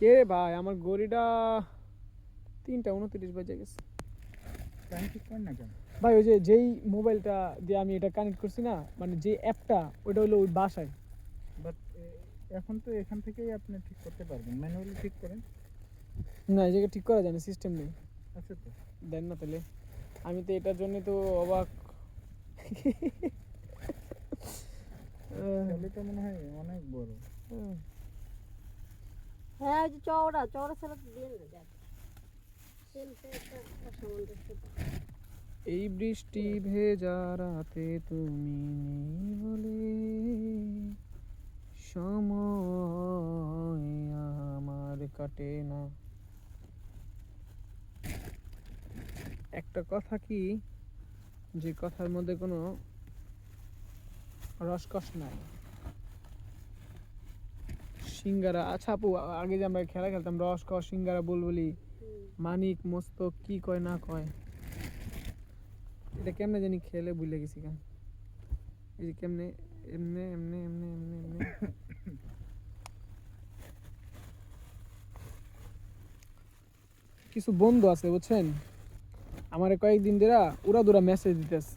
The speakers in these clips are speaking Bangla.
কে রে ভাই? আমার গড়িটা তিনটা উনত্রিশ বাজে গেছে। ভাই ওই যে যেই মোবাইলটা দিয়ে আমি এটা কানেক্ট করছি না মানে যে অ্যাপটা ওটা হলো ওই বাসায়। বাট এখন তো এখান থেকেই আপনি ঠিক করতে পারবেন। ম্যানুয়ালি ঠিক করেন। না এই জায়গায় ঠিক করা যায় না সিস্টেম নেই। আচ্ছা তো। দেন না তাহলে। আমি তো এটার জন্য তো অবাক। আহ, ছেলেটা মনে হয় অনেক বড়। আহ, হ্যাঁ ওই যে চওড়া চওড়া ছাড়া তো দিয়ে না দেখ। এই বৃষ্টি ভেজা রাতে তুমি নেই বলে সময় আমার কাটে না। একটা কথা কি? যে কথার মধ্যে কোনো রসকস নাই। সিঙ্গারা আচ্ছা আপু আগে যে আমরা খেলা খেলতাম রসকস সিঙ্গারা বুলবুলি। মানিক মস্তক কি কয় না কয়। এটা কেমনে জানি খেলে ভুলে গেছি কেন এই যে কেমনে এমনে এমনে এমনে এমনে এমনে। কিছু বন্ধু আছে বুঝছেন? আমার কয়েকদিন ধরে উড়া দুরা মেসেজ দিতেছে।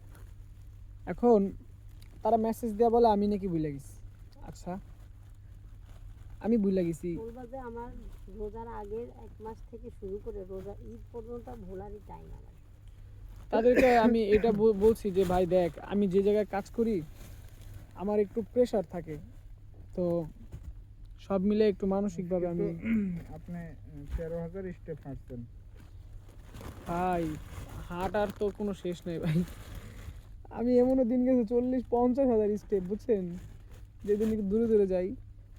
এখন তারা মেসেজ দেওয়া বলে আমি নাকি ভুলে গেছি। আচ্ছা। আমি ভুলে গেছি। বলবা যে আমার রোজার আগের এক মাস থেকে শুরু করে রোজা ঈদ পর্যন্ত ভোলারই টাইম আমার। তাদেরকে আমি এটা বলছি যে ভাই দেখ আমি যে জায়গায় কাজ করি আমার একটু প্রেশার থাকে। তো সব মিলে একটু মানসিকভাবে আমি আপনি তেরো হাজার স্টেপ হাঁটছেন। ভাই হাঁটার তো কোনো শেষ নেই ভাই। আমি এমনও দিন গেছে চল্লিশ পঞ্চাশ হাজার স্টেপ বুঝছেন? যেদিন একটু দূরে দূরে যাই।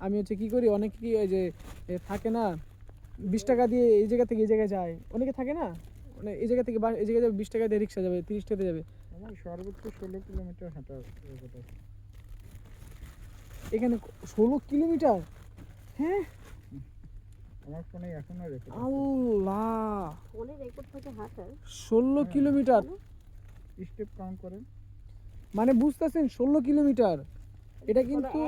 আমি হচ্ছে কি করি অনেকে কি ওই যে এ, থাকে না বিশ টাকা দিয়ে এই জায়গা থেকে এই জায়গায় যায় অনেকে থাকে না? মানে এই জায়গা থেকে বা- এই জায়গায় যাবে বিশ টাকা দিয়ে রিক্সা যাবে তিরিশ টাকা যাবে। আমার সর্বোচ্চ ষোলো কিলোমিটার আছে এখানে ষোলো কিলোমিটার? হ্যাঁ? আমার ফোনে এখনও রেকর্ড আল্লাহ! ফোনে রেকর্ড থাকে হাঁটার। ষোলো হ্যাঁ। কিলোমিটার? স্টেপ কাউন্ট করেন। মানে বুঝতেছেন ষোলো কিলোমিটার? এটা কিন্তু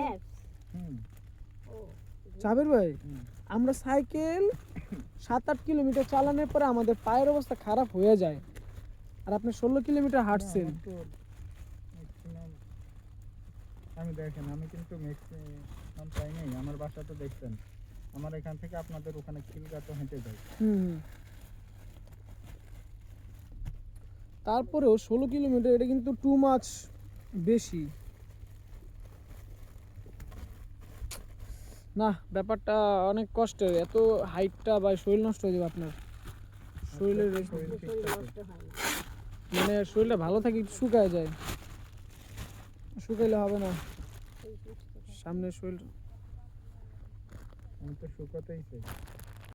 চাবের ভাই আমরা সাইকেল সাত আট কিলোমিটার চালানোর পরে আমাদের পায়ের অবস্থা খারাপ হয়ে যায়। আর আপনি ষোলো কিলোমিটার হাঁটছেন। আমি দেখেন আমি কিন্তু ম্যাক্সিমাম পাই নাই আমার বাসা তো দেখছেন। আমার এখান থেকে আপনাদের ওখানে খিলগাতে হেঁটে যাই। হুম। তারপরেও ষোলো কিলোমিটার এটা কিন্তু টু মাছ বেশি। না ব্যাপারটা অনেক কষ্টের এত হাইটটা বা শরীর নষ্ট হয়ে যাবে আপনার। শরীরের আচ্ছা, মানে শরীরটা ভালো থাকে একটু শুকায় যায়। শুকাইলে হবে না। সামনে শরীর শুকাতেই চাই।